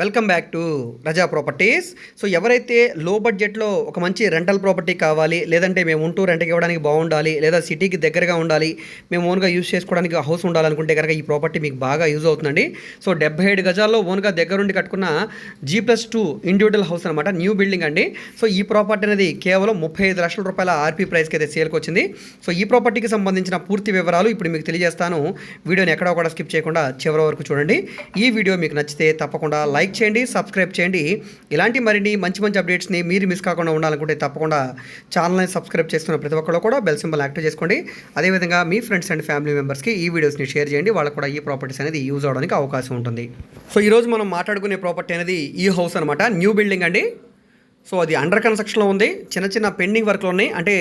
Welcome back to Raza properties. So ఎవరైతే low బడ్జెట్లో ఒక మంచి రెంటల్ ప్రాపర్టీ కావాలి లేదంటే మేము ఉంటూ రెంట్కి ఇవ్వడానికి బాగుండాలి లేదా సిటీకి దగ్గరగా ఉండాలి మేము ఓన్గా యూజ్ చేసుకోవడానికి హౌస్ ఉండాలనుకుంటే కనుక ఈ ప్రాపర్టీ మీకు బాగా యూజ్ అవుతుందండి. సో డెబ్బై ఏడు గజాల్లో ఓన్గా దగ్గరుండి కట్టుకున్న G plus two individual house అనమాట న్యూ బిల్డింగ్ అండి. సో ఈ ప్రాపర్టీ అనేది కేవలం ముప్పై ఐదు లక్షల రూపాయల ఆర్పీ ప్రైస్కి అయితే సేల్కి వచ్చింది. సో ఈ ప్రాపర్టీకి సంబంధించిన పూర్తి వివరాలు ఇప్పుడు మీకు తెలియజేస్తాను. వీడియోని ఎక్కడా కూడా స్కిప్ చేయకుండా చివరి వరకు చూడండి. ఈ వీడియో మీకు నచ్చితే తప్పకుండా లైక్ చేయండి సబ్స్క్రైబ్ చేయండి. ఇలాంటి మరిన్ని మంచి మంచి అప్డేట్స్ని మీరు మిస్ కాకుండా ఉండాలనుకుంటే తప్పకుండా ఛానల్ని సబ్స్క్రైబ్ చేసుకున్న ప్రతి ఒక్కరు కూడా బెల్ సింబల్ యాక్టివ్ చేసుకోండి. అదేవిధంగా మీ ఫ్రెండ్స్ అండ్ ఫ్యామిలీ మెంబర్స్కి ఈ వీడియోస్ని షేర్ చేయండి. వాళ్ళకు కూడా ఈ ప్రాపర్టీస్ అనేది యూజ్ అవడానికి అవకాశం ఉంటుంది. సో ఈరోజు మనం మాట్లాడుకునే ప్రాపర్టీ అనేది ఈ హౌస్ అనమాట న్యూ బిల్డింగ్ అండి. సో అది అండర్ కన్స్ట్రక్షన్లో ఉంది. చిన్న చిన్న పెండింగ్ వర్క్లు ఉన్నాయి. అంటే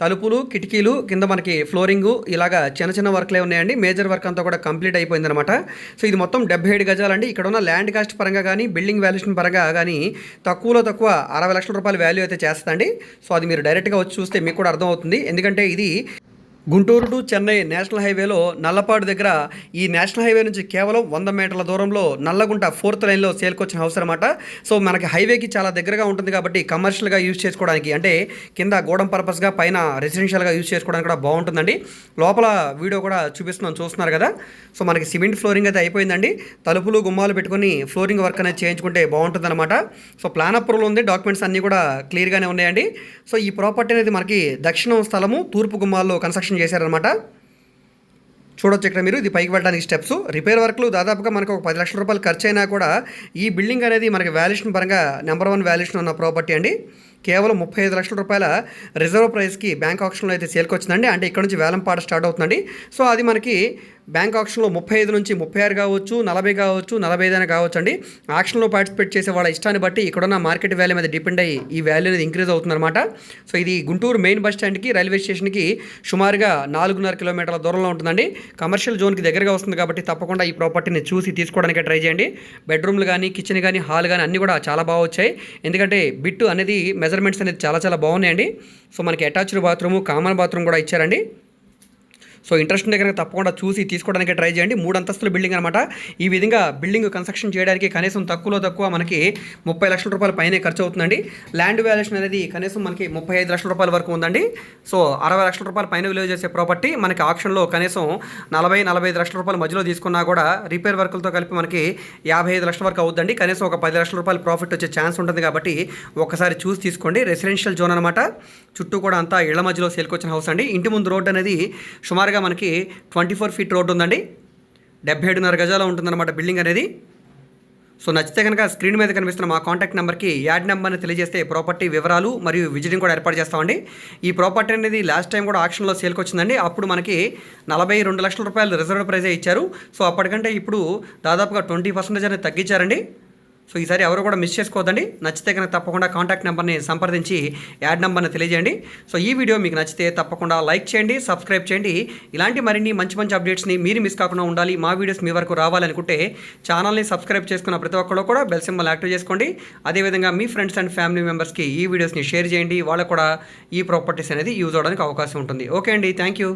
తలుపులు కిటికీలు కింద మనకి ఫ్లోరింగు ఇలాగా చిన్న చిన్న వర్క్లే ఉన్నాయండి. మేజర్ వర్క్ అంతా కూడా కంప్లీట్ అయిపోయిందనమాట సో ఇది మొత్తం డెబ్బై ఏడు గజాలండి. ఇక్కడ ఉన్న ల్యాండ్ కాస్ట్ పరంగా కానీ బిల్డింగ్ వాల్యుయేషన్ పరంగా కానీ తక్కువలో తక్కువ అరవై లక్షల రూపాయల వాల్యూ అయితే చేస్తుందండి. సో అది మీరు డైరెక్ట్గా వచ్చి చూస్తే మీకు కూడా అర్థమవుతుంది. ఎందుకంటే ఇది గుంటూరు టు చెన్నై నేషనల్ హైవేలో నల్లపాడు దగ్గర ఈ నేషనల్ హైవే నుంచి కేవలం వంద మీటర్ల దూరంలో నల్లగుంట ఫోర్త్ లైన్లో సేల్కొచ్చిన హౌస్ అనమాట సో మనకి హైవేకి చాలా దగ్గరగా ఉంటుంది కాబట్టి కమర్షియల్గా యూజ్ చేసుకోవడానికి అంటే కింద గోడం పర్పస్గా పైన రెసిడెన్షియల్గా యూజ్ చేసుకోవడానికి కూడా బాగుంటుందండి. లోపల వీడియో కూడా చూపిస్తున్నాం చూస్తున్నారు కదా. సో మనకి సిమెంట్ ఫ్లోరింగ్ అయితే అయిపోయిందండి. తలుపులు గుమ్మాలు పెట్టుకొని ఫ్లోరింగ్ వర్క్ అనేది చేయించుకుంటే బాగుంటుందన్నమాట. సో ప్లాన్ అప్రూవల్ ఉంది డాక్యుమెంట్స్ అన్నీ కూడా క్లియర్గానే ఉన్నాయండి. సో ఈ ప్రాపర్టీ అనేది మనకి దక్షిణం స్థలము తూర్పు గుమ్మాల్లో కన్స్ట్రక్షన్ చేశారనమాట చూడొచ్చు ఇక్కడ మీరు ఇది పైకి వెళ్ళడానికి స్టెప్స్. రిపేర్ వర్క్లు దాదాపుగా మనకు ఒక పది లక్షల రూపాయలు ఖర్చు అయినా కూడా ఈ బిల్డింగ్ అనేది మనకి వాల్యుయేషన్ పరంగా నెంబర్ వన్ వాల్యుయేషన్ ఉన్న ప్రాపర్టీ అండి. కేవలం ముప్పై ఐదు లక్షల రూపాయల రిజర్వ్ ప్రైస్కి బ్యాంక్ ఆప్షన్లో అయితే సేల్కి వచ్చిందండి అంటే ఇక్కడ నుంచి వేలంపాట స్టార్ట్ అవుతుందండి. సో అది మనకి బ్యాంక్ ఆప్షన్లో ముప్పై ఐదు నుంచి ముప్పై ఆరు కావచ్చు నలభై కావచ్చు నలభై ఐదు అయినా కావచ్చు అండి ఆప్షన్లో పార్టిసిపేట్ చేసే వాళ్ళ ఇష్టాన్ని బట్టి ఇక్కడున్న మార్కెట్ వాల్యూ మీద డిపెండ్ అయ్యి ఈ వాల్యూ అనేది ఇంక్రీజ్ అవుతుందన్నమాట. సో ఇది గుంటూరు మెయిన్ బస్ స్టాండ్కి రైల్వే స్టేషన్కి సుమారుగా నాలుగున్నర కిలోమీటర్ల దూరంలో ఉంటుందండి. కమర్షియల్ జోన్కి దగ్గరగా వస్తుంది కాబట్టి తప్పకుండా ఈ ప్రాపర్టీని చూసి తీసుకోవడానికి ట్రై చేయండి. బెడ్రూమ్లు కానీ కిచెన్ కానీ హాల్ కానీ అన్నీ కూడా చాలా బాగా వచ్చాయి. ఎందుకంటే బిట్టు అనేది మెజర్మెంట్స్ అనేది చాలా చాలా బాగున్నాయండి. సో మనకి అటాచ్డ్ బాత్రూమ్ కామన్ బాత్రూమ్ కూడా ఇచ్చారండి. సో ఇంట్రెస్ట్ ఉంటే కనుక తప్పకుండా చూసి తీసుకోవడానికి ట్రై చేయండి. మూడు అంతస్తుల బిల్డింగ్ అనమాట ఈ విధంగా బిల్డింగ్ కన్స్ట్రక్షన్ చేయడానికి కనీసం తక్కువలో తక్కువ మనకి ముప్పై లక్షల రూపాయల పైనే ఖర్చు అవుతుందండి. ల్యాండ్ వాల్యుయేషన్ అనేది కనీసం మనకి ముప్పై ఐదు లక్షల రూపాయల వరకు ఉందండి. సో అరవై లక్షల రూపాయల పైన విలువ చేసే ప్రాపర్టీ మనకి ఆప్షన్లో కనీసం నలభై నలభై ఐదు లక్షల రూపాయల మధ్యలో తీసుకున్నా కూడా రిపేర్ వర్కులతో కలిపి మనకి యాభై ఐదు లక్షల వరకు అవుతుందండి. కనీసం ఒక పది లక్షల రూపాయల ప్రాఫిట్ వచ్చే ఛాన్స్ ఉంటుంది కాబట్టి ఒకసారి చూసి తీసుకోండి. రెసిడెన్షియల్ జోన్ అనమాట చుట్టూ కూడా అంతా ఇళ్ళ మధ్యలో సేల్కొచ్చిన హౌస్ అండి. ఇంటి ముందు రోడ్ అనేది సుమారుగా మనకి ట్వంటీ ఫోర్ ఫీట్ రోడ్ ఉందండి. డెబ్బై ఏడున్నర గజాలు ఉంటుందన్నమాట బిల్డింగ్ అనేది. సో నచ్చితే కనుక స్క్రీన్ మీద కనిపిస్తున్న మా కాంటాక్ట్ నెంబర్కి యాడ్ నెంబర్ని తెలియజేస్తే ప్రాపర్టీ వివరాలు మరియు విజిటింగ్ కూడా ఏర్పాటు చేస్తామండి. ఈ ప్రాపర్టీ అనేది లాస్ట్ టైం కూడా ఆక్షన్లో సేల్కి వచ్చిందండి. అప్పుడు మనకి నలభై రెండు లక్షల రూపాయలు రిజర్వ్ ప్రైజే ఇచ్చారు. సో అప్పటికంటే ఇప్పుడు దాదాపుగా ట్వంటీ పర్సెంటేజ్ అనేది తగ్గించారండి. సో ఈసారి ఎవరు కూడా మిస్ చేసుకోవద్దండి. నచ్చితే కనుక తప్పకుండా కాంటాక్ట్ నెంబర్ని సంప్రదించి యాడ్ నెంబర్ని తెలియజేయండి. సో ఈ వీడియో మీకు నచ్చితే తప్పకుండా లైక్ చేయండి సబ్స్క్రైబ్ చేయండి. ఇలాంటి మరిన్ని మంచి మంచి అప్డేట్స్ని మీరు మిస్ కాకుండా ఉండాలి. మా వీడియోస్ మీ వరకు రావాలనుకుంటే ఛానల్ని సబ్స్క్రైబ్ చేసుకున్న ప్రతి ఒక్కరు కూడా బెల్ సింబల్ యాక్టివ్ చేసుకోండి. అదేవిధంగా మీ ఫ్రెండ్స్ అండ్ ఫ్యామిలీ మెంబర్స్కి ఈ వీడియోస్ని షేర్ చేయండి. వాళ్ళకు కూడా ఈ ప్రాపర్టీస్ అనేది యూజ్ అవడానికి అవకాశం ఉంటుంది. ఓకే అండి. Thank you